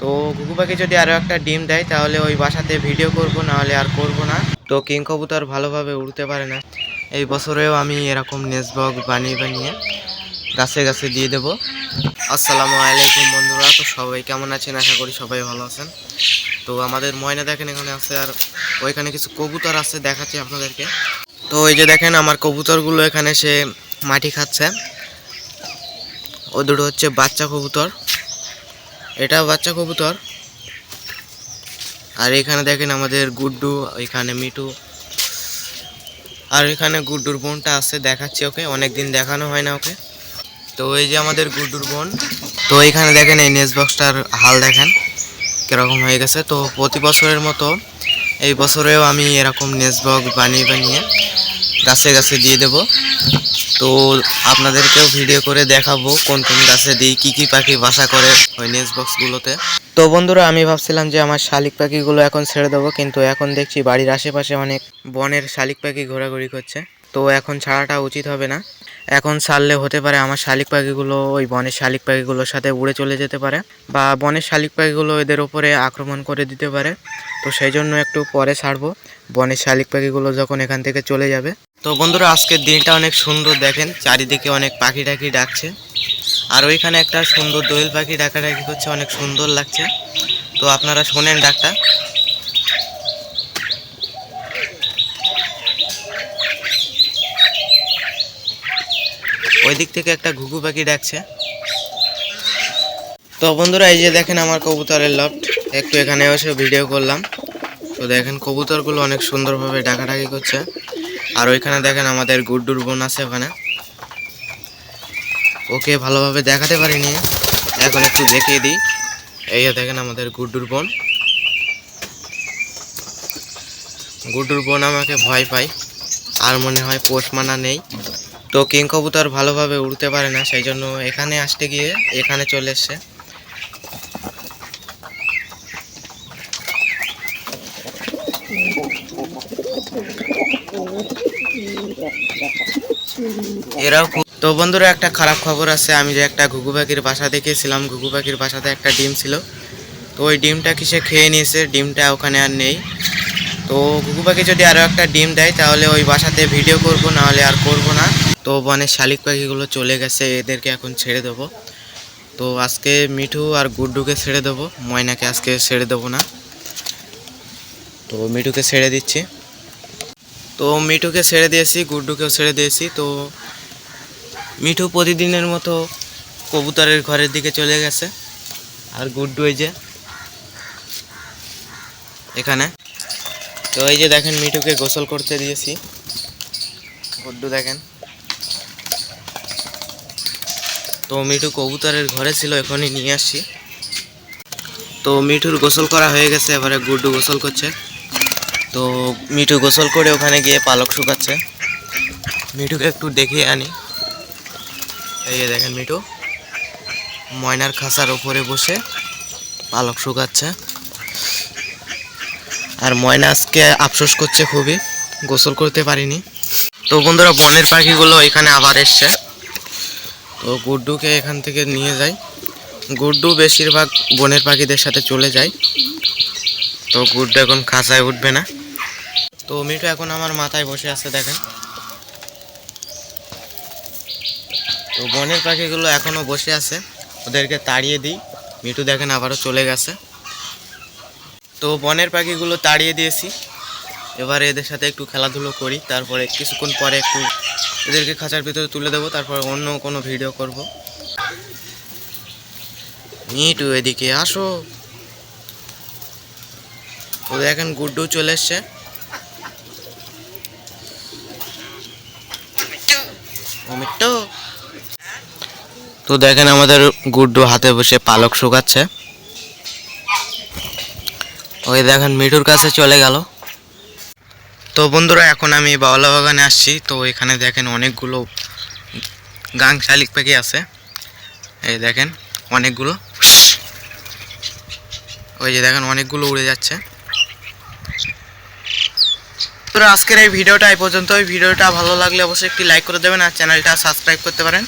তো ঘুঘু পাখি যদি আরও একটা ডিম দেয়, তাহলে ওই বাসাতে ভিডিও করব না হলে আর করব না। তো কিং কবুতর ভালোভাবে উড়তে পারে না। এই বছরেও আমি এরকম নেসবক বানিয়ে বানিয়ে গাছে গাছে দিয়ে দেব। আসসালামু আলাইকুম বন্ধুরা, তো সবাই কেমন আছেন? আশা করি সবাই ভালো আছেন। তো আমাদের ময়না দেখেন, এখানে আছে আর ওইখানে কিছু কবুতর আছে, দেখাচ্ছি আপনাদেরকে। তো এই যে দেখেন, আমার কবুতরগুলো এখানে সে মাটি খাচ্ছে। ও দুটো হচ্ছে বাচ্চা কবুতর। এটা বাচ্চা কবুতর। আর এখানে দেখেন আমাদের গুড্ডু, এখানে মিটু আর এখানে গুড্ডুর বোনটা আছে, দেখাচ্ছি ওকে। অনেক দিন দেখানো হয় না ওকে। তো এই যে আমাদের গুড্ডুর বোন। তো এখানে দেখেন এই নেস বক্সটার হাল দেখেন, কীরকম হয়ে গেছে। তো প্রতি বছরের মতো এই বছরেও আমি এরকম নেস বক্স বানিয়ে বানিয়ে গাছে গাছে দিয়ে দেব। তো আপনাদেরকেও ভিডিও করে দেখাবো কোন কোন গাছে দিই, কী কী পাখি বাসা করে ওই নেস বক্সগুলোতে তো বন্ধুরা, আমি ভাবছিলাম যে আমার শালিক পাখিগুলো এখন ছেড়ে দেবো, কিন্তু এখন দেখছি বাড়ির আশেপাশে অনেক বনের শালিক পাখি ঘোরাঘুরি করছে। তো এখন ছাড়াটা উচিত হবে না। এখন ছাড়লে হতে পারে আমার শালিক পাখিগুলো ওই বনের শালিক পাখিগুলোর সাথে উড়ে চলে যেতে পারে বা বনের শালিক পাখিগুলো এদের ওপরে আক্রমণ করে দিতে পারে। তো সেই জন্য একটু পরে ছাড়বো। বনের শালিক পাখিগুলো যখন এখান থেকে চলে যাবে। তো বন্ধুরা, আজকের দিনটা অনেক সুন্দর দেখেন, চারিদিকে অনেক পাখি টাখি ডাকছে। আর ওইখানে একটা সুন্দর দোয়েল পাখি ডাকাডাকি করছে, অনেক সুন্দর লাগছে। তো আপনারা শোনেন ডাকটা। ওই দিক থেকে একটা ঘুঘু পাখি ডাকছে। তো বন্ধুরা, এই যে দেখেন আমার কবুতরের লফট একটু এখানে এসে ভিডিও করলাম। তো দেখেন, কবুতরগুলো অনেক সুন্দরভাবে ডাকাডাকি করছে। আর ওইখানে দেখেন আমাদের গুড্ডুর বোন আছে ওখানে। ওকে ভালোভাবে দেখাতে পারিনি। এখন একটু দেখিয়ে দিই। এই দেখেন আমাদের গুড্ডুর বোন। গুড্ডুর বোন আমাকে ভয় পায়। আর মনে হয় পোষ মানা নেই। তো কিং কবুতর ভালোভাবে উড়তে পারে না, সেই জন্য এখানে আসতে গিয়ে এখানে চলে এসছে। এরাও তো বন্ধুরা, একটা খারাপ খবর আছে। আমি যে একটা ঘুঘু পাখির বাসা দেখেছিলাম ঘুঘু পাখির বাসাতে একটা ডিম ছিল। তো ওই ডিমটা কিসে খেয়ে নিয়েছে? ডিমটা ওখানে আর নেই। তো ঘুঘু পাখি যদি আরও একটা ডিম দেয়, তাহলে ওই বাসাতে ভিডিও করব, নাহলে আর করব না। তো বনের শালিক পাখিগুলো চলে গেছে, এদেরকে এখন ছেড়ে দেবো। তো আজকে মিঠু আর গুড্ডুকে ছেড়ে দেবো। ময়নাকে আজকে ছেড়ে দেবো না। তো মিঠুকে ছেড়ে দিচ্ছি। তো মিঠুকে ছেড়ে দিয়েছি, গুড্ডুকেও ছেড়ে দিয়েছি, তো মিঠু প্রতিদিনের মতো কবুতরের ঘরের দিকে চলে গেছে। আর গুড্ডু এই যে, এখানে। তো এই যে দেখেন, মিঠুকে গোসল করতে দিয়েছি। গুড্ডু দেখেন। তো মিঠু কবুতরের ঘরে ছিল, এখনই নিয়ে আসছি। তো মিঠুর গোসল করা হয়ে গেছে, এবারে গুড্ডু গোসল করছে। তো মিঠু গোসল করে ওখানে গিয়ে পালক শুকাচ্ছে। মিঠুকে একটু দেখিয়ে আনি। এই যে দেখেন মিঠু, ময়নার খাঁচার ওপরে বসে পালক শুকাচ্ছে। আর ময়না আজকে আফসোস করছে খুবই, গোসল করতে পারিনি। তো বন্ধুরা, বনের পাখিগুলো এখানে আবার এসছে। তো গুড্ডুকে এখান থেকে নিয়ে যাই। গুড্ডু বেশিরভাগ বনের পাখিদের সাথে চলে যায়। তো গুড্ডু এখন খাঁচায় উঠবে না। তো মিঠু এখন আমার মাথায় বসে আছে, দেখেন। তো বনের পাখিগুলো এখনও বসে আছে, ওদেরকে তাড়িয়ে দিই। মিঠু দেখেন আবারও চলে গেছে। তো বনের পাখিগুলো তাড়িয়ে দিয়েছি। এবারে এদের সাথে একটু খেলাধুলো করি, তারপরে কিছুক্ষণ পরে একটু এদেরকে খাঁচার ভিতরে তুলে দেবো, তারপর অন্য কোনো ভিডিও করব। মিটু এদিকে আসো। তো দেখেন গুড্ডু চলে এসছে। ও মিট্টু। তো দেখেন আমাদের গুড্ডু হাতে বসে পালক শুকাচ্ছে। ওই দেখেন মিঠুর কাছে চলে গেল। তো বন্ধুরা, এখন আমি বাওলা বাগানে আসছি। তো এখানে দেখেন অনেকগুলো গাং শালিক পাখি আছে। এই দেখেন অনেকগুলো। ওই যে দেখেন অনেকগুলো উড়ে যাচ্ছে। তো আজকের এই ভিডিওটা এই পর্যন্ত এই ভিডিওটা ভালো লাগলে অবশ্যই একটি লাইক করে দেবেন আর চ্যানেলটা সাবস্ক্রাইব করতে পারেন।